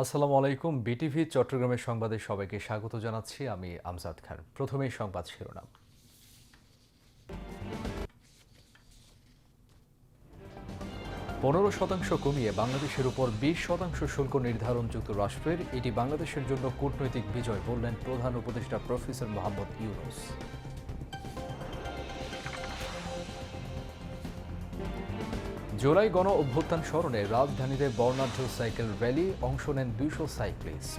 আসসালামু আলাইকুম, বিটিভি চট্টগ্রামের সংবাদে সবাইকে স্বাগত জানাচ্ছি আমি আমজাদ খান। প্রথমেই সংবাদ শিরোনাম। পনেরো শতাংশ কমিয়ে বাংলাদেশের উপর বিশ শতাংশ শুল্ক নির্ধারণ যুক্তরাষ্ট্রের, এটি বাংলাদেশের জন্য কূটনৈতিক বিজয় বললেন প্রধান উপদেষ্টা প্রফেসর মোহাম্মদ ইউনুস। জুলাই গণ অভ্যুত্থান স্মরণে রাজধানীতে বর্ণাঢ্য সাইকেল র্যালি, অংশ নেন দুইশো সাইক্লিস্ট।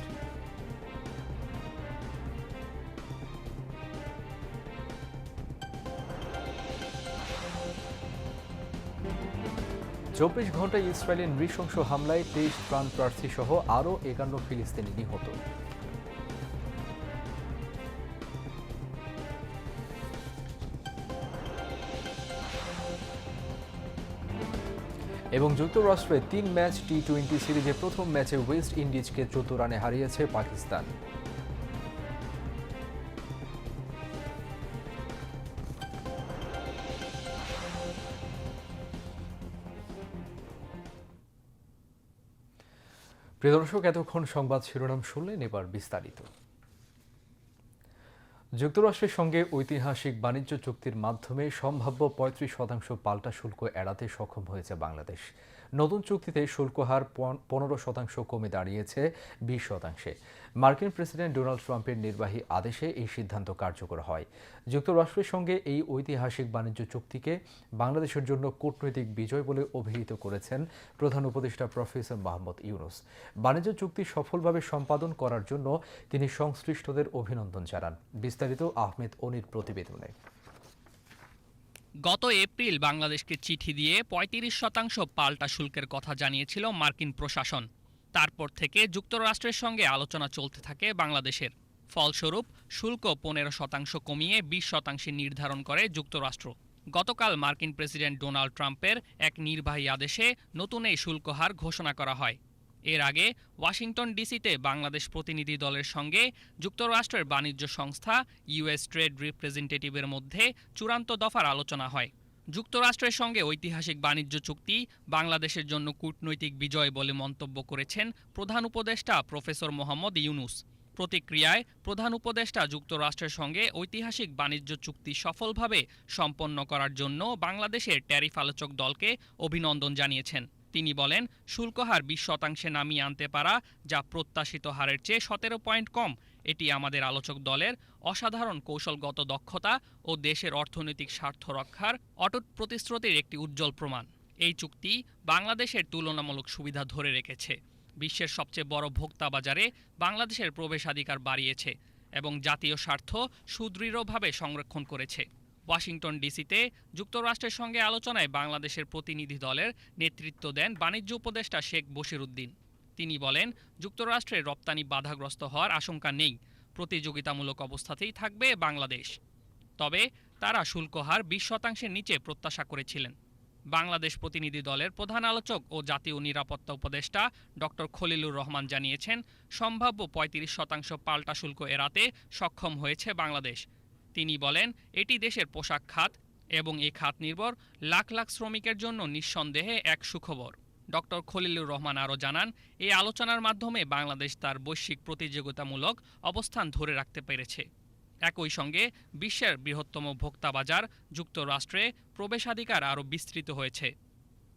চব্বিশ ঘন্টায় ইসরায়েলের নৃশংস হামলায় তেইশ প্রাণ প্রার্থী সহ আরও একান্ন ফিলিস্তিনি নিহত। এবং যুক্তরাষ্ট্রে তিন ম্যাচ টি টোয়েন্টি সিরিজে প্রথম ম্যাচে ওয়েস্ট ইন্ডিজকে চোদ্দ রানে হারিয়েছে পাকিস্তান। প্রিয় দর্শক, এতক্ষণ সংবাদ শিরোনাম শুনলেন, এবার বিস্তারিত। যুক্তরাষ্ট্রের সঙ্গে ঐতিহাসিক বাণিজ্য চুক্তির মাধ্যমে সম্ভাব্য পঁয়ত্রিশ শতাংশ পাল্টা শুল্ক এড়াতে সক্ষম হয়েছে বাংলাদেশ। নতুন চুক্তিতে শুল্ক হার পনেরো শতাংশ কমে দাঁড়িয়েছে বিশ শতাংশে। মার্কিন প্রেসিডেন্ট ডোনাল্ড ট্রাম্পের নির্বাহী আদেশে এই সিদ্ধান্ত কার্যকর হয়। যুক্তরাষ্ট্রের সঙ্গে এই ঐতিহাসিক বাণিজ্য চুক্তিকে বাংলাদেশের জন্য কূটনৈতিক বিজয় বলে অভিহিত করেছেন প্রধান উপদেষ্টা প্রফেসর মাহমুদ ইউনুস। বাণিজ্য চুক্তি সফলভাবে সম্পাদন করার জন্য তিনি সংশ্লিষ্টদের অভিনন্দন জানান। বিস্তারিত আহমেদ অনির প্রতিবেদনে। গত এপ্রিল বাংলাদেশকে চিঠি দিয়ে ৩৫ শতাংশ পাল্টা শুল্কের কথা জানিয়েছিল মার্কিন প্রশাসন। তারপর থেকে যুক্তরাষ্ট্রের সঙ্গে আলোচনা চলতে থাকে বাংলাদেশের। ফলস্বরূপ, শুল্ক পনেরো শতাংশ কমিয়ে বিশ শতাংশে নির্ধারণ করে যুক্তরাষ্ট্র। গতকাল মার্কিন প্রেসিডেন্ট ডোনাল্ড ট্রাম্পের এক নির্বাহী আদেশে নতুন এই শুল্ক হার ঘোষণা করা হয়। এর আগে ওয়াশিংটন ডিসিতে বাংলাদেশ প্রতিনিধি দলের সঙ্গে যুক্তরাষ্ট্রের বাণিজ্য সংস্থা ইউএস ট্রেড রিপ্রেজেন্টেটিভের মধ্যে চূড়ান্ত দফার আলোচনা হয়। যুক্তরাষ্ট্রের সঙ্গে ঐতিহাসিক বাণিজ্য চুক্তি, বাংলাদেশের জন্য কূটনৈতিক বিজয় বলে মন্তব্য করেছেন প্রধান উপদেষ্টা প্রফেসর মোহাম্মদ ইউনুস। প্রতিক্রিয়ায় প্রধান উপদেষ্টা যুক্তরাষ্ট্রের সঙ্গে ঐতিহাসিক বাণিজ্য চুক্তি সফলভাবে সম্পন্ন করার জন্য বাংলাদেশের ট্যারিফ আলোচক দলকে অভিনন্দন জানিয়েছেন। তিনি বলেন, শুল্ক হার বিশ শতাংশে নামিয়ে আনতে পারা যা প্রত্যাশিত হারের চেয়ে সতেরো পয়েন্ট কম। এটি আমাদের আলোচক দলের অসাধারণ কৌশলগত দক্ষতা ও দেশের অর্থনৈতিক স্বার্থ রক্ষার অটুট প্রতিশ্রুতির একটি উজ্জ্বল প্রমাণ। এই চুক্তি বাংলাদেশের তুলনামূলক সুবিধা ধরে রেখেছে। বিশ্বের সবচেয়ে বড় ভোক্তা বাজারে বাংলাদেশের প্রবেশাধিকার বাড়িয়েছে এবং জাতীয় স্বার্থ সুদৃঢ়ভাবে সংরক্ষণ করেছে। ওয়াশিংটন ডিসিতে যুক্তরাষ্ট্রের সঙ্গে আলোচনায় বাংলাদেশের প্রতিনিধি দলের নেতৃত্ব দেন বাণিজ্য উপদেষ্টা শেখ বশিরুদ্দিন। তিনি বলেন, যুক্তরাষ্ট্রের রপ্তানি বাধাগ্রস্ত হওয়ার আশঙ্কা নেই। প্রতিযোগিতামূলক অবস্থাতেই থাকবে বাংলাদেশ। তবে তারা শুল্ক হার বিশ শতাংশের নিচে প্রত্যাশা করেছিলেন। বাংলাদেশ প্রতিনিধি দলের প্রধান আলোচক ও জাতীয় নিরাপত্তা উপদেষ্টা ডক্টর খলিলুর রহমান জানিয়েছেন, সম্ভাব্য পঁয়ত্রিশ শতাংশ পাল্টা শুল্ক এড়াতে সক্ষম হয়েছে বাংলাদেশ। তিনি বলেন, এটি দেশের পোশাক খাত এবং এই খাত নির্ভর লাখ লাখ শ্রমিকের জন্য নিঃসন্দেহে এক সুখবর। ডক্টর খলিলুর রহমান আরও জানান এই আলোচনার মাধ্যমে বাংলাদেশ তার বৈশ্বিক প্রতিযোগিতামূলক অবস্থান ধরে রাখতে পেরেছে। একই সঙ্গে বিশ্বের বৃহত্তম ভোক্তা বাজার যুক্তরাষ্ট্রে প্রবেশাধিকার আরও বিস্তৃত হয়েছে।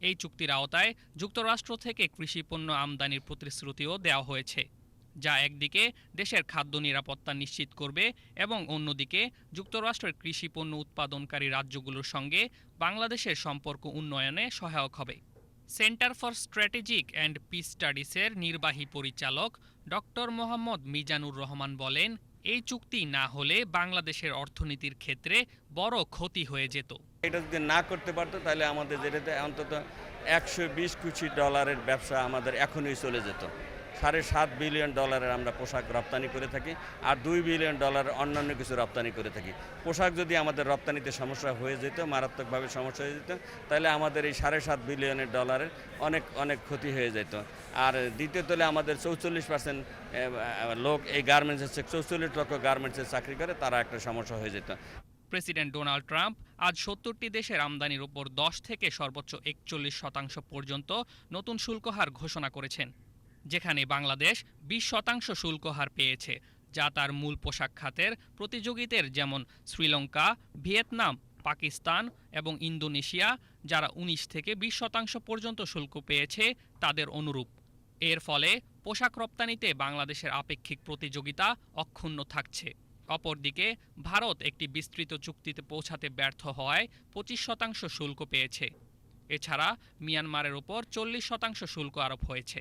এই চুক্তির আওতায় যুক্তরাষ্ট্র থেকে কৃষিপণ্য আমদানির প্রতিশ্রুতিও দেওয়া হয়েছে। যা একদিকে দেশের খাদ্য নিরাপত্তা নিশ্চিত করবে এবং অন্যদিকে যুক্তরাষ্ট্রের কৃষি পণ্য উৎপাদনকারী রাজ্যগুলোর সঙ্গে বাংলাদেশের সম্পর্ক উন্নয়নে সহায়ক হবে। Centre for strategic and peace স্টাডিজের নির্বাহী পরিচালক ডক্টর মোহাম্মদ মিজানুর রহমান বলেন, এই চুক্তি না হলে বাংলাদেশের অর্থনীতির ক্ষেত্রে বড় ক্ষতি হয়ে যেত। এটা যদি না করতে পারতো, তাহলে আমাদের যেটাতে অন্তত একশো বিশ কোটি ডলারের ব্যবসা আমাদের এখনই চলে যেত। সাড়ে সাত বিলিয়ন ডলারের আমরা পোশাক রপ্তানি করে থাকি আর দুই বিলিয়ন ডলার অন্যান্য কিছু রপ্তানি করে থাকি। পোশাক যদি আমাদের রপ্তানিতে সমস্যা হয়ে যেত, মারাত্মকভাবে সমস্যা হয়ে যেত, তাহলে আমাদের এই সাড়ে সাত বিলিয়নের ডলারের অনেক অনেক ক্ষতি হয়ে যেত। আর দ্বিতীয় তলে আমাদের চৌচল্লিশ পার্সেন্ট লোক এই গার্মেন্টসের চৌচল্লিশ লক্ষ গার্মেন্টসের চাকরি করে, তারা একটা সমস্যা হয়ে যেত। প্রেসিডেন্ট ডোনাল্ড ট্রাম্প আজ সত্তরটি দেশের আমদানির উপর দশ থেকে সর্বোচ্চ একচল্লিশ শতাংশ পর্যন্ত নতুন শুল্ক হার ঘোষণা করেছেন। যেখানে বাংলাদেশ বিশ শতাংশ শুল্ক হার পেয়েছে, যা তার মূল পোশাক খাতের প্রতিযোগীদের যেমন শ্রীলঙ্কা, ভিয়েতনাম, পাকিস্তান এবং ইন্দোনেশিয়া, যারা উনিশ থেকে বিশ শতাংশ পর্যন্ত শুল্ক পেয়েছে, তাদের অনুরূপ। এর ফলে পোশাক রপ্তানিতে বাংলাদেশের আপেক্ষিক প্রতিযোগিতা অক্ষুণ্ণ থাকছে। অপরদিকে, ভারত একটি বিস্তৃত চুক্তিতে পৌঁছাতে ব্যর্থ হওয়ায় পঁচিশ শতাংশ শুল্ক পেয়েছে। এছাড়া, মিয়ানমারের ওপর চল্লিশ শতাংশ শুল্ক আরোপ হয়েছে।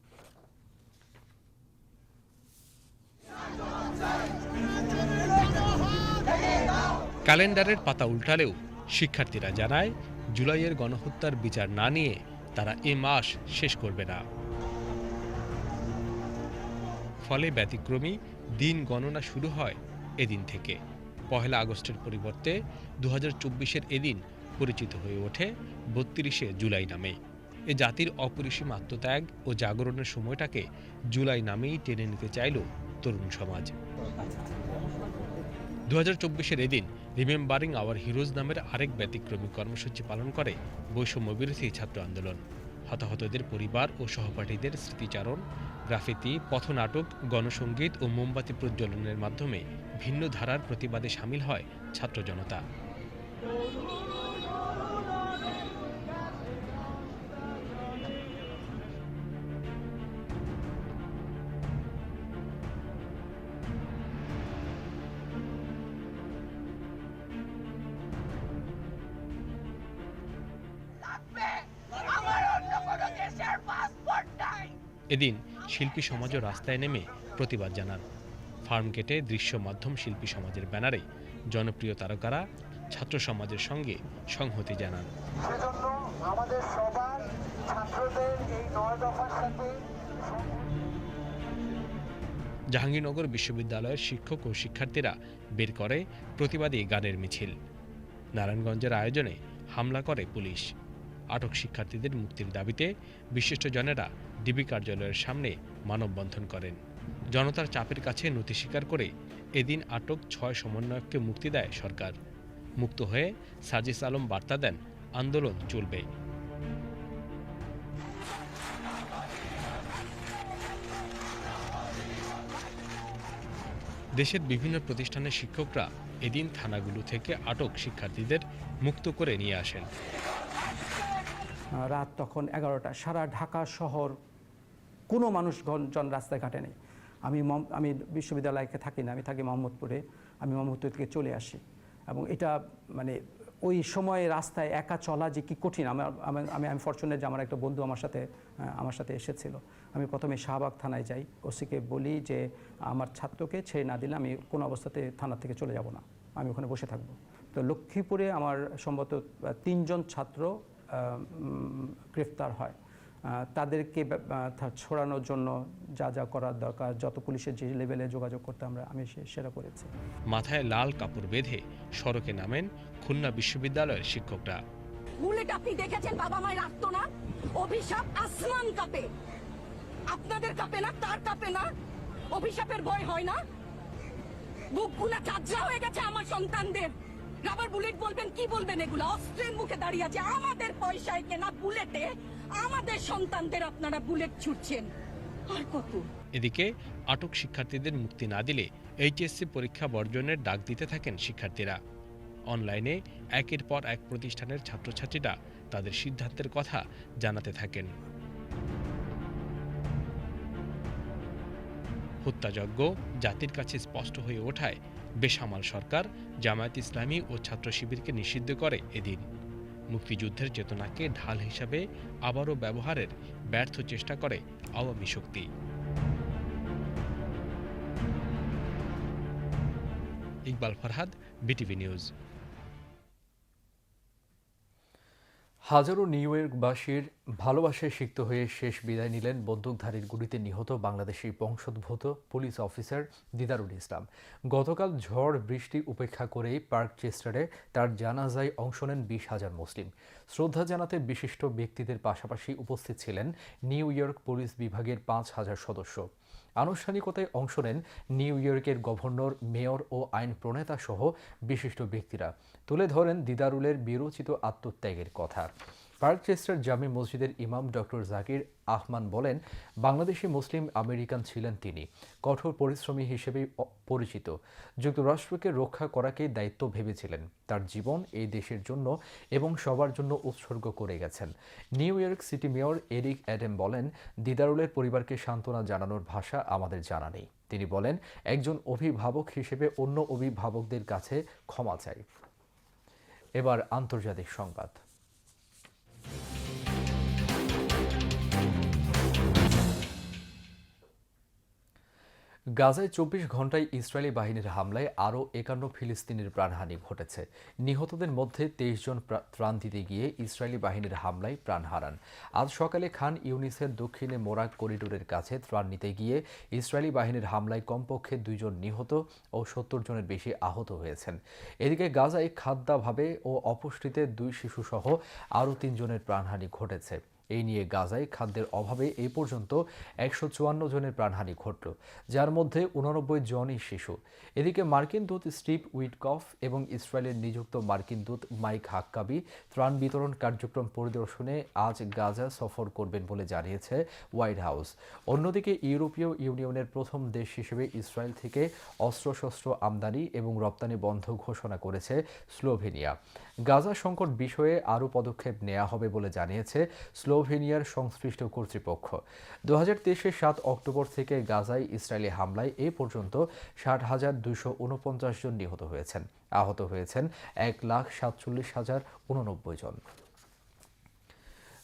ক্যালেন্ডারের পাতা উল্টালেও শিক্ষার্থীরা জানায়, জুলাইয়ের গণহত্যার বিচার না নিয়ে তারা এ মাস শেষ করবে না। ফলে ব্যতিক্রমী দিন গণনা শুরু হয় এদিন থেকে। পহেলা আগস্টের পরিবর্তে দু হাজার এদিন পরিচিত হয়ে ওঠে বত্রিশে জুলাই নামে। এ জাতির অপরিসীম আত্মত্যাগ ও জাগরণের সময়টাকে জুলাই নামেই টেনে নিতে চাইল তরুণ সমাজ। দু হাজার চব্বিশের এদিন রিমেম্বারিং আওয়ার হিরোজ নামের আরেক ব্যতিক্রমী কর্মসূচি পালন করে বৈষম্য বিরোধী ছাত্র আন্দোলন। হতাহতদের পরিবার ও সহপাঠীদের স্মৃতিচারণ, গ্রাফিতি, পথনাটক গণসঙ্গীত ও মোমবাতি প্রজ্বলনের মাধ্যমে ভিন্ন ধারার প্রতিবাদে সামিল হয় ছাত্র জনতা। এদিন শিল্পী সমাজও রাস্তায় নেমে প্রতিবাদ জানান। ফার্ম গেটে দৃশ্য মাধ্যম শিল্পী সমাজের ব্যানারে জনপ্রিয় তারকারা ছাত্র সমাজের সঙ্গে সংহতি জানান। আমাদের সবার ছাত্রদের এই নয় দফার সাথে জাহাঙ্গীরনগর বিশ্ববিদ্যালয়ের শিক্ষক ও শিক্ষার্থীরা বের করে প্রতিবাদী গানের মিছিল। নারায়ণগঞ্জের আয়োজনে হামলা করে পুলিশ। আটক শিক্ষার্থীদের মুক্তির দাবিতে বিশিষ্টজনেরা ডিবি কার্যালয়ের সামনে মানববন্ধন করেন। জনতার চাপের কাছে নথি স্বীকার করে এদিন আটক ছয় সমন্বয়ককে মুক্তি দেয় সরকার। মুক্ত হয়ে সাজিস আলম বার্তা দেন, আন্দোলন চলবে। দেশের বিভিন্ন প্রতিষ্ঠানের শিক্ষকরা এদিন থানাগুলো থেকে আটক শিক্ষার্থীদের মুক্ত করে নিয়ে আসেন। রাত তখন এগারোটা। সারা ঢাকা শহর, কোনো মানুষ জন রাস্তায় ঘাটে নেই। আমি আমি বিশ্ববিদ্যালয়কে থাকি না, আমি থাকি মোহাম্মদপুরে। আমি মোহাম্মদপুর থেকে চলে আসি। এবং এটা মানে ওই সময়ে রাস্তায় একা চলা যে কি কঠিন। আমার আমি আমি ফরচুনেট যে আমার একটা বন্ধু আমার সাথে আমার সাথে এসেছিল। আমি প্রথমে শাহবাগ থানায় যাই। ওসিকে বলি যে, আমার ছাত্রকে ছেড়ে না দিলে আমি কোনো অবস্থাতে থানা থেকে চলে যাব না। আমি ওখানে বসে থাকব। তো লক্ষ্মীপুরে আমার সম্ভবত তিনজন ছাত্র গ্রেফতার হয়। তাদেরকে ছড়ানোর জন্য যা যা করার দরকার যত পুলিশের যে লেভেলে যোগাযোগ করতে আমরা আমি সে- সেটা করেছি। মাথায় লাল কাপড় বেঁধে সড়কে নামেন খুলনা বিশ্ববিদ্যালয়ের শিক্ষকরা। বুলেট আপনি দেখেছেন বাবা মায়ের রাখতো না অভিশাপ আসমান কাপে। আপনাদের কাপে না তার কাপে না? অভিশাপের ভয় হয় না? বুকগুলা চাজরা হয়ে গেছে আমার সন্তানদের। রাবার বুলেট বলবেন, কি বলবেন এগুলো? অস্ত্রের মুখে দাঁড়িয়ে আছে। আমাদের পয়সায় কেনা বুলেটে আমাদের সন্তানদের আপনারা বুলেট ছুটছেন। আর কত? এদিকে আটক শিক্ষার্থীদের মুক্তি না দিলে এইচএসসি পরীক্ষা বর্জনের ডাক দিতে থাকেন শিক্ষার্থীরা। অনলাইনে একের পর এক প্রতিষ্ঠানের ছাত্রছাত্রীরা তাদের সিদ্ধান্তের কথা জানাতে থাকেন। হত্যাযজ্ঞ জাতির কাছে স্পষ্ট হয়ে ওঠায় বেসামাল সরকার জামায়াত ইসলামী ও ছাত্র শিবিরকে নিষিদ্ধ করে এদিন। মুক্তিযুদ্ধের চেতনাকে ঢাল হিসাবে আবারও ব্যবহারের ব্যর্থ চেষ্টা করে আওয়ামী শক্তি। Iqbal Farhad, BTV news. হাজারো নিউ ইয়র্কবাসীর ভালোবাসায় সিক্ত হয়ে শেষ বিদায় নিলেন বন্দুকধারীর গুলিতে নিহত বাংলাদেশি বংশোদ্ভূত পুলিশ অফিসার দিদারুল ইসলাম। গতকাল ঝড় বৃষ্টি উপেক্ষা করেই পার্ক চেস্টারে তার জানাজায় অংশ নেন বিশ হাজার মুসলিম। শ্রদ্ধা জানাতে বিশিষ্ট ব্যক্তিদের পাশাপাশি উপস্থিত ছিলেন নিউ ইয়র্ক পুলিশ বিভাগের পাঁচ হাজার সদস্য। আনুষ্ঠানিকতায় অংশ নেন নিউ ইয়র্কের গভর্নর, মেয়র ও আইন প্রণেতা সহ বিশিষ্ট ব্যক্তিরা। তুলে ধরেন দিদারুলের বিরোচিত আত্মত্যাগের কথা। পার্কচেস্টার জামে মসজিদের ইমাম ডক্টর জাকির আহমান বলেন, বাংলাদেশি মুসলিম আমেরিকান ছিলেন তিনি, কঠোর পরিশ্রমী হিসেবেই অ- পরিচিত। যুক্তরাষ্ট্রকে রক্ষা করাকেই দায়িত্ব ভেবেছিলেন। তার জীবন এই দেশের জন্য এবং সবার জন্য উৎসর্গ করে গেছেন। New York city mayor Eric Adam বলেন, দিদারুলের পরিবারকে সান্ত্বনা জানানোর ভাষা আমাদের জানা নেই। তিনি বলেন, একজন অভিভাবক হিসেবে অন্য অভিভাবকদের কাছে ক্ষমা চাই। এবার আন্তর্জাতিক সংবাদ। Thank you. গাজায় চব্বিশ ঘন্টায় ইসরায়েলি বাহিনীর হামলায় আরও একান্ন ফিলিস্তিনির প্রাণহানি ঘটেছে। নিহতদের মধ্যে তেইশ জন ত্রাণ দিতে গিয়ে ইসরায়েলি বাহিনীর হামলায় প্রাণ হারান। আজ সকালে খান ইউনিসের দক্ষিণে মোরাক করিডোরের কাছে ত্রাণ নিতে গিয়ে ইসরায়েলি বাহিনীর হামলায় কমপক্ষে দুইজন নিহত ও সত্তর জনের বেশি আহত হয়েছেন। এদিকে গাজায় খাদ্যাভাবে ও অপুষ্টিতে দুই শিশুসহ আরও তিনজনের প্রাণহানি ঘটেছে। এই নিয়ে গাজায় খাদ্যের অভাবে এই পর্যন্ত একশো চুয়ান্ন জনের প্রাণহানি ঘটল, যার মধ্যে উননব্বই জনই শিশু। এদিকে মার্কিন দূত স্টিভ উইটকফ এবং ইসরায়েলের নিযুক্ত মার্কিন দূত মাইক হাক্কাবি ত্রাণ বিতরণ কার্যক্রম পরিদর্শনে আজ গাজা সফর করবেন বলে জানিয়েছে হোয়াইট হাউস। অন্যদিকে ইউরোপীয় ইউনিয়নের প্রথম দেশ হিসেবে ইসরায়েল থেকে অস্ত্রশস্ত্র আমদানি এবং রপ্তানি বন্ধ ঘোষণা করেছে স্লোভেনিয়া। গাজা সংকট বিষয়ে আরও পদক্ষেপ নেওয়া হবে বলে জানিয়েছে স্লোভেনিয়ার সংশ্লিষ্ট কর্তৃপক্ষ। দু হাজার তেইশের সাত অক্টোবর থেকে গাজায় ইসরায়েলি হামলায় এ পর্যন্ত ষাট হাজার দুশো উনপঞ্চাশ জন নিহত হয়েছেন। আহত হয়েছেন এক লাখ সাতচল্লিশ হাজার উননব্বই জন।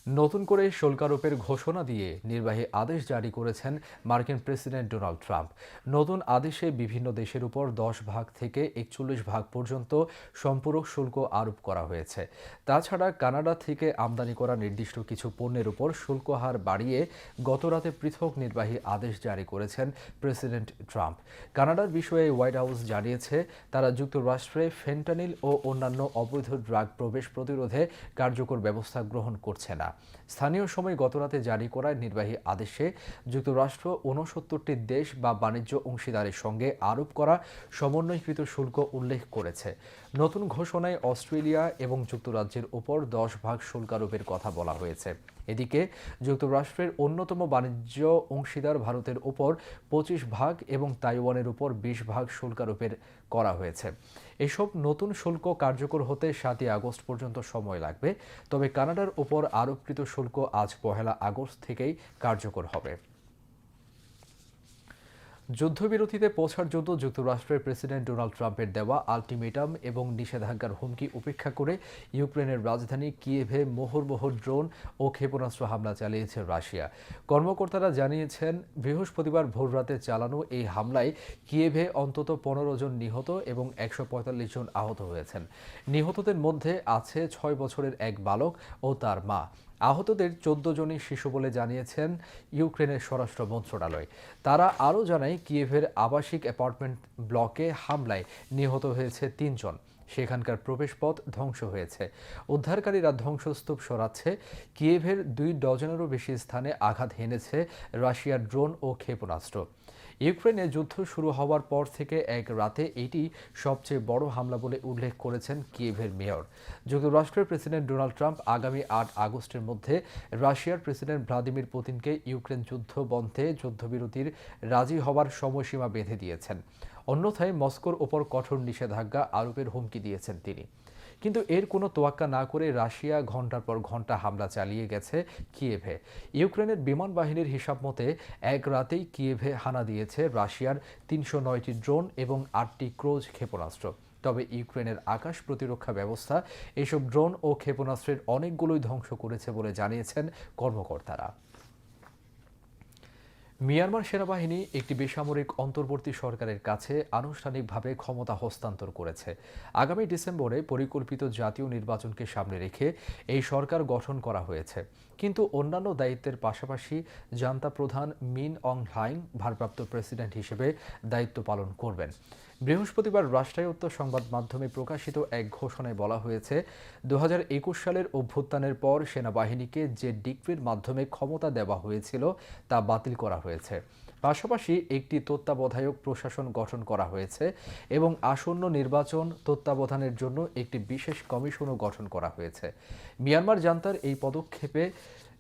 নতুন করে শুল্ক আরোপের ঘোষণা দিয়ে নির্বাহী আদেশ জারি করেছেন মার্কিন প্রেসিডেন্ট ডোনাল্ড ট্রাম্প। নতুন আদেশে বিভিন্ন দেশের উপর দশ ভাগ থেকে একচল্লিশ ভাগ পর্যন্ত সম্পূরক শুল্ক আরোপ করা হয়েছে। তাছাড়া কানাডা থেকে আমদানি করা নির্দিষ্ট কিছু পণ্যের উপর শুল্ক হার বাড়িয়ে গতরাতে পৃথক নির্বাহী আদেশ জারি করেছেন প্রেসিডেন্ট ট্রাম্প। কানাডার বিষয়ে হোয়াইট হাউস জানিয়েছে, তারা যুক্তরাষ্ট্রে ফেন্টানিল ও অন্যান্য অবৈধ ড্রাগ প্রবেশ প্রতিরোধে কার্যকর ব্যবস্থা গ্রহণ করছে না। স্থানীয় সময় গতরাতে জারি করা নির্বাহী আদেশে যুক্তরাষ্ট্র ঊনসত্তরটি দেশ বা বাণিজ্য অংশীদারের সঙ্গে আরোপ করা সমন্বয়কৃত শুল্ক উল্লেখ করেছে। নতুন ঘোষণায় অস্ট্রেলিয়া এবং যুক্তরাজ্যের উপর দশ ভাগ শুল্কারোপের কথা বলা হয়েছে। এদিকে যুক্তরাষ্ট্রের অন্যতম বাণিজ্য অংশীদার ভারতের উপর পঁচিশ ভাগ এবং তাইওয়ানের উপর বিশ ভাগ শুল্ক আরোপের করা হয়েছে। এসব নতুন শুল্ক কার্যকর হতে সাতই আগস্ট পর্যন্ত সময় লাগবে, তবে কানাডার উপর আরোপকৃত শুল্ক আজ পহেলা আগস্ট থেকেই কার্যকর হবে। যুদ্ধবিরতিতে পৌঁছার জন্য যুক্তরাষ্ট্রের প্রেসিডেন্ট ডোনাল্ড ট্রাম্পের দেওয়া আলটিমেটাম এবং নিষেধাজ্ঞার হুমকি উপেক্ষা করে ইউক্রেনের রাজধানী কিয়েভে মোহরমোহর ড্রোন ও ক্ষেপণাস্ত্র হামলা চালিয়েছে রাশিয়া। কর্মকর্তারা জানিয়েছেন, বৃহস্পতিবার ভোররাতে চালানো এই হামলায় কিয়েভে অন্তত পনেরো জন নিহত এবং একশো পঁয়তাল্লিশ জন আহত হয়েছেন। নিহতদের মধ্যে আছে ছয় বছরের এক বালক ও তার মা। আহতদের চোদ্দ জনই শিশু বলে জানিয়েছেন ইউক্রেনের স্বরাষ্ট্র মন্ত্রণালয়। তারা আরও জানায়, কিয়েভের আবাসিক অ্যাপার্টমেন্ট ব্লকে হামলায় নিহত হয়েছে তিনজন। সেখানকার প্রবেশপথ ধ্বংস হয়েছে। উদ্ধারকারীরা ধ্বংসস্তূপ সরাচ্ছে। কিয়েভের দুই ডজনেরও বেশি স্থানে আঘাত হেনেছে রাশিয়ার ড্রোন ও ক্ষেপণাস্ত্র। ইউক্রেনে যুদ্ধ শুরু হওয়ার পর থেকে এক রাতে এটি সবচেয়ে বড় হামলা বলে উল্লেখ করেছেন কিয়েভের মেয়র। যুক্তরাষ্ট্রের প্রেসিডেন্ট ডোনাল্ড ট্রাম্প আগামী আট আগস্টের মধ্যে রাশিয়ার প্রেসিডেন্ট ভ্লাদিমির পুতিনকে ইউক্রেন যুদ্ধ বন্ধে যুদ্ধবিরতির রাজি হওয়ার সময়সীমা বেঁধে দিয়েছেন। অন্যথায় মস্কোর ওপর কঠোর নিষেধাজ্ঞা আরোপের হুমকি দিয়েছেন তিনি। কিন্তু এর কোনো তোয়াক্কা না করে রাশিয়া ঘণ্টার পর ঘণ্টা হামলা চালিয়ে গেছে কিয়েভে। ইউক্রেনের বিমান বাহিনীর হিসাব মতে, এক রাতেই কিয়েভে হানা দিয়েছে রাশিয়ার তিনশো নয়টি ড্রোন এবং আটটি ক্রোজ ক্ষেপণাস্ত্র। তবে ইউক্রেনের আকাশ প্রতিরক্ষা ব্যবস্থা এসব ড্রোন ও ক্ষেপণাস্ত্রের অনেকগুলোই ধ্বংস করেছে বলে জানিয়েছেন কর্মকর্তারা। মিয়ানমার সেনাবাহিনী একটি বেসামরিক অন্তর্বর্তী সরকারের কাছে আনুষ্ঠানিকভাবে ক্ষমতা হস্তান্তর করেছে। আগামী ডিসেম্বরে পরিকল্পিত জাতীয় নির্বাচনকে সামনে রেখে এই সরকার গঠন করা হয়েছে। কিন্তু অন্যান্য দায়িত্বের পাশাপাশি জান্তা প্রধান মিন অং হাইং ভারপ্রাপ্ত প্রেসিডেন্ট হিসেবে দায়িত্ব পালন করবেন। বৃহস্পতিবার রাষ্ট্রায়ত্ত সংবাদ মাধ্যমে প্রকাশিত এক ঘোষণায় বলা হয়েছে দু হাজার একুশ সালের অভ্যুত্থানের পর সেনাবাহিনীকে যে ডিক্রির মাধ্যমে ক্ষমতা দেওয়া হয়েছিল তা বাতিল করা হয়েছে। পাশাপাশি একটি তত্ত্বাবধায়ক প্রশাসন গঠন করা হয়েছে এবং আসন্ন নির্বাচন তত্ত্বাবধানের জন্য একটি বিশেষ কমিশনও গঠন করা হয়েছে। মিয়ানমার জান্তার এই পদক্ষেপে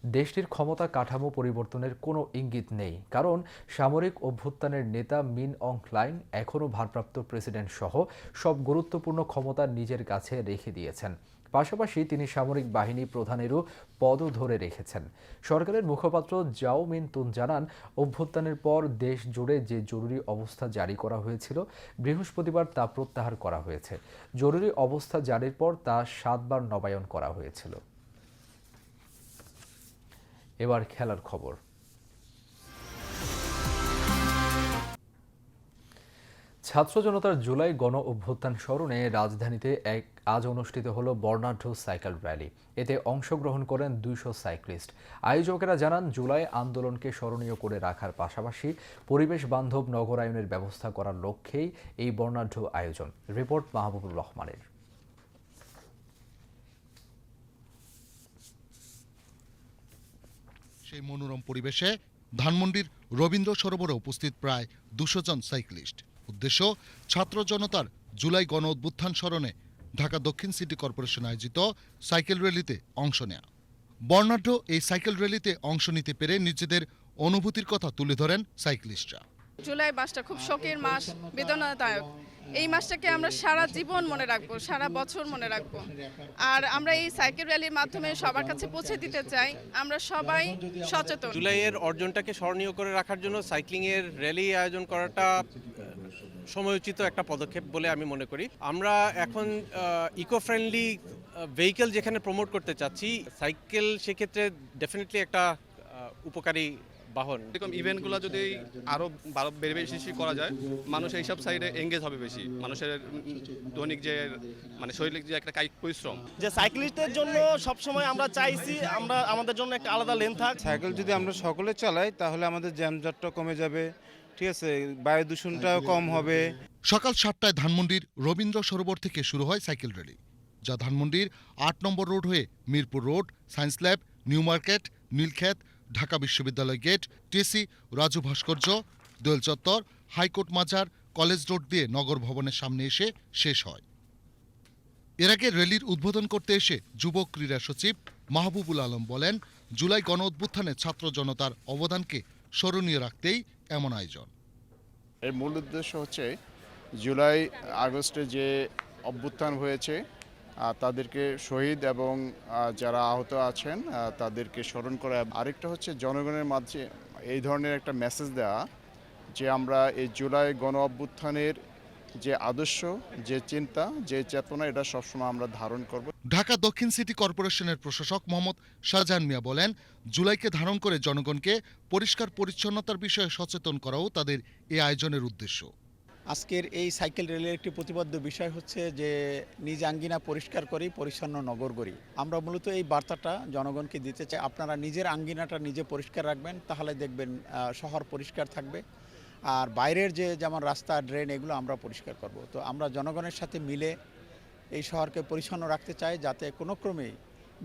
দেশটির ক্ষমতা কাঠামো পরিবর্তনের কোনো ইঙ্গিত নেই, কারণ সামরিক অভ্যুত্থানের নেতা মিন অং ক্লাইং এখনও ভারপ্রাপ্ত প্রেসিডেন্ট সহ সব গুরুত্বপূর্ণ ক্ষমতা নিজের কাছে রেখে দিয়েছেন। পাশাপাশি তিনি সামরিক বাহিনী প্রধানেরও পদও ধরে রেখেছেন। সরকারের মুখপাত্র জাও মিন তুন জানান, অভ্যুত্থানের পর দেশ জুড়ে যে জরুরি অবস্থা জারি করা হয়েছিল, বৃহস্পতিবার তা প্রত্যাহার করা হয়েছে। জরুরি অবস্থা জারির পর তা সাতবার নবায়ন করা হয়েছিল। এবার খেলার খবর। ছাত্র জনতার জুলাই গণ অভ্যুত্থান স্মরণে রাজধানীতে এক, আজ অনুষ্ঠিত হলো বর্ণাঢ্য সাইকেল র্যালি। এতে অংশগ্রহণ করেন দুইশো সাইক্লিস্ট। আয়োজকেরা জানান, জুলাই আন্দোলনকে স্মরণীয় করে রাখার পাশাপাশি পরিবেশ বান্ধব নগরায়নের ব্যবস্থা করার লক্ষ্যেই এই বর্ণাঢ্য আয়োজন। রিপোর্ট মাহবুবুর রহমানের। সেই মনোরম পরিবেশে ধানমন্ডির রবীন্দ্র সরোবরে উপস্থিত প্রায় দুশো জন সাইক্লিস্ট। উদ্দেশ্য, ছাত্র জনতার জুলাই গণ অভ্যুত্থান স্মরণে ঢাকা দক্ষিণ সিটি কর্পোরেশন আয়োজিত সাইকেল র্যালিতে অংশ নেয়া। বর্ণাঢ্য এই সাইকেল র্যালিতে অংশ নিতে পেরে নিজেদের অনুভূতির কথা তুলে ধরেন সাইক্লিস্টরা। জুলাই মাসটা খুব শোকের মাস, বেদনাদায়ক। এই মাসটাকে আমরা সারা জীবন মনে রাখব, সারা বছর মনে রাখব। আর আমরা এই সাইকেল র্যালির মাধ্যমে সবার কাছে পৌঁছে দিতে চাই, আমরা সবাই সচেতন। জুলাইয়ের অর্জনটাকে স্মরণীয় করে রাখার জন্য সাইক্লিংয়ের র্যালি আয়োজন করাটা সময়োচিত একটা পদক্ষেপ বলে আমি মনে করি। আমরা এখন ইকো ফ্রেন্ডলি ভেহিকেল যেখানে প্রমোট করতে চাচ্ছি, সাইকেল সেক্ষেত্রে ডেফিনেটলি একটা উপকারী বাহন। এরকম ইভেন্টগুলো যদি আরও বেড়ে বেশি করা যায় মানুষ এইসব সাইডে এঙ্গেজ হবে বেশি। মানুষের দৈনিক যে মানে শরীরিক যে একটা কায়িক পরিশ্রম। যে সাইক্লিস্টদের জন্য সবসময় আমরা চাইছি আমরা আমাদের জন্য একটা আলাদা লেন থাক। সাইকেল যদি আমরা সকলে চালাই তাহলে আমাদের জ্যামজটটা কমে যাবে। ঠিক আছে? বায়ু দূষণটাও কম হবে। সকাল সাতটায় ধানমন্ডির রবীন্দ্র সরোবর থেকে শুরু হয় সাইকেল র্যালি যা ধানমন্ডির আট নম্বর রোড হয়ে Mirpur road science lab New Market Nilkhet Dhaka বিশ্ববিদ্যালয় গেট, টিসি, রাজু ভাস্কর্য, দোয়েল চত্বর, হাইকোর্ট মাজার, কলেজ রোড দিয়ে নগর ভবনের সামনে এসে শেষ হয়। এর আগে র্যালির উদ্বোধন করতে এসে যুব ক্রীড়া সচিব মাহবুবুল আলম বলেন, জুলাই গণ অভ্যুত্থানে ছাত্র জনতার অবদানকে স্মরণীয় রাখতেই এমন আয়োজন। এর মূল উদ্দেশ্য হচ্ছে, জুলাই আগস্টে যে অভ্যুত্থান হয়েছে তাদেরকে শহীদ এবং যারা আহত আছেন তাদেরকে স্মরণ করা। আরেকটা হচ্ছে জনগণের মাঝে এই ধরনের একটা মেসেজ দেওয়া যে আমরা এই জুলাই গণ অভ্যুত্থানের যে আদর্শ, যে চিন্তা, যে চেতনা, এটা সবসময় আমরা ধারণ করব। ঢাকা দক্ষিণ সিটি কর্পোরেশনের প্রশাসক মোহাম্মদ শাহজাহান মিয়া বলেন, জুলাইকে ধারণ করে জনগণকে পরিষ্কার পরিচ্ছন্নতার বিষয়ে সচেতন করাও তাদের এই আয়োজনের উদ্দেশ্য। আজকের এই সাইকেল রেলের একটি প্রতিবদ্ধ বিষয় হচ্ছে যে নিজ আঙ্গিনা পরিষ্কার করি, পরিচ্ছন্ন নগর করি। আমরা মূলত এই বার্তাটা জনগণকে দিতে চাই। আপনারা নিজের আঙ্গিনাটা নিজে পরিষ্কার রাখবেন, তাহলে দেখবেন শহর পরিষ্কার থাকবে। আর বাইরের যে যেমন রাস্তা, ড্রেন, এগুলো আমরা পরিষ্কার করব। তো আমরা জনগণের সাথে মিলে এই শহরকে পরিচ্ছন্ন রাখতে চাই, যাতে কোনো ক্রমেই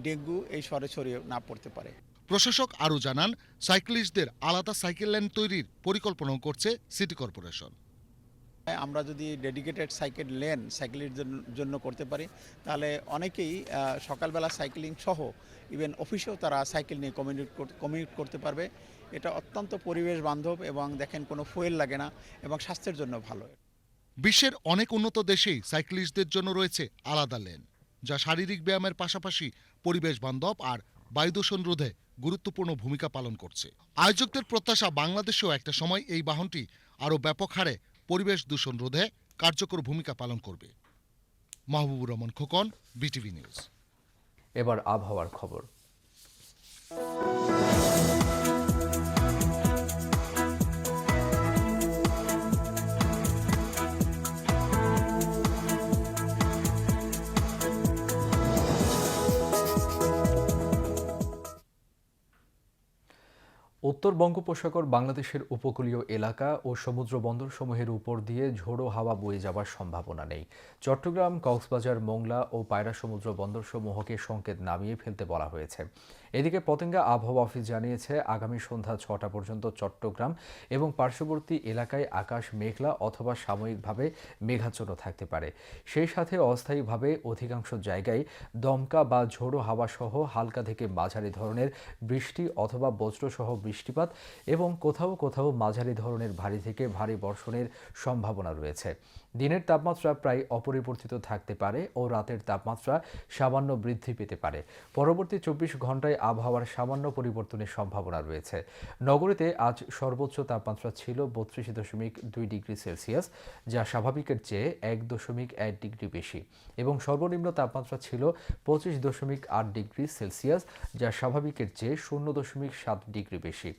ডেঙ্গু এই শহরে ছড়িয়ে না পড়তে পারে। প্রশাসক আরও জানান, সাইক্লিস্টদের আলাদা সাইকেল লেন তৈরির পরিকল্পনাও করছে সিটি কর্পোরেশন। আমরা যদি ডেডিকেটেড সাইকেল লেন সাইকেলের জন্য করতে পারি, তাহলে অনেকেই সকালবেলা সাইকেলিং সহ ইভেন অফিসেও তারা সাইকেল নিয়ে কমিউনিট কমিউট করতে পারবে। এটা অত্যন্ত পরিবেশ বান্ধব এবং দেখেন কোনো ফুয়েল লাগে না এবং স্বাস্থ্যের জন্য ভালো। বিশ্বের অনেক উন্নত দেশেই সাইক্লিস্টদের জন্য রয়েছে আলাদা লেন যা শারীরিক ব্যায়ামের পাশাপাশি পরিবেশ বান্ধব আর বায়ুদূষণ রোধে গুরুত্বপূর্ণ ভূমিকা পালন করছে। আয়োজকদের প্রত্যাশা বাংলাদেশেও একটা সময় এই বাহনটি আরও ব্যাপক হারে পরিবেশ দূষণ রোধে কার্যকর ভূমিকা পালন করবে। Mahbubur Rahman Khokon, BTV news. এবার আবহাওয়ার খবর। উত্তর বঙ্গোপসাগর বাংলাদেশের উপকূলীয় এলাকা ও সমুদ্র বন্দরসমূহের উপর দিয়ে ঝোড়ো হাওয়া বয়ে যাবার সম্ভাবনা নেই। চট্টগ্রাম, কক্সবাজার, মোংলা ও পায়রা সমুদ্র বন্দরসমূহকে সংকেত নামিয়ে ফেলতে বলা হয়েছে। এদিকে পতেঙ্গা আবহাওয়া অফিস জানিয়েছে, আগামী সন্ধ্যা ছটা পর্যন্ত চট্টগ্রাম এবং পার্শ্ববর্তী এলাকায় আকাশ মেঘলা অথবা সাময়িকভাবে মেঘাচ্ছন্ন থাকতে পারে। সেই সাথে অস্থায়ীভাবে অধিকাংশ জায়গায় দমকা বা ঝোড়ো হাওয়া সহ হালকা থেকে মাঝারি ধরনের বৃষ্টি অথবা বজ্রসহ বৃষ্টিপাত এবং কোথাও কোথাও মাঝারি ধরনের ভারী থেকে ভারী বর্ষণের সম্ভাবনা রয়েছে। দিনের তাপমাত্রা প্রায় অপরিবর্তিত থাকতে পারে ও রাতের তাপমাত্রা সামান্য বৃদ্ধি পেতে পারে। পরবর্তী চব্বিশ ঘন্টায় আবহাওয়ার সামান্য পরিবর্তনের সম্ভাবনা রয়েছে। নগরীতে আজ সর্বোচ্চ তাপমাত্রা ছিল বত্রিশ দশমিক দুই ডিগ্রি সেলসিয়াস, যা স্বাভাবিকের চেয়ে এক দশমিক এক ডিগ্রি বেশি। এবং সর্বনিম্ন তাপমাত্রা ছিল পঁচিশ দশমিক আট ডিগ্রি সেলসিয়াস, যা স্বাভাবিকের চেয়ে শূন্য দশমিক সাত ডিগ্রি বেশি।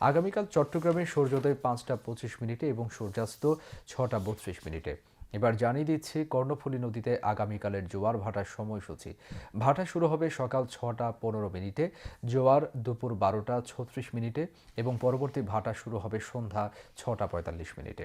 আগামীকাল চট্টগ্রামে সূর্যোদয় পাঁচটা পঁচিশ মিনিটে এবং সূর্যাস্ত ছটা বত্রিশ মিনিটে। এবার জানিয়ে দিচ্ছি, কর্ণফুলী নদীতে আগামীকালের জোয়ার ভাটার সময়সূচি। ভাটা শুরু হবে সকাল ছটা পনেরো মিনিটে, জোয়ার দুপুর বারোটা ছত্রিশ মিনিটে এবং পরবর্তী ভাটা শুরু হবে সন্ধ্যা ছটা পঁয়তাল্লিশ মিনিটে।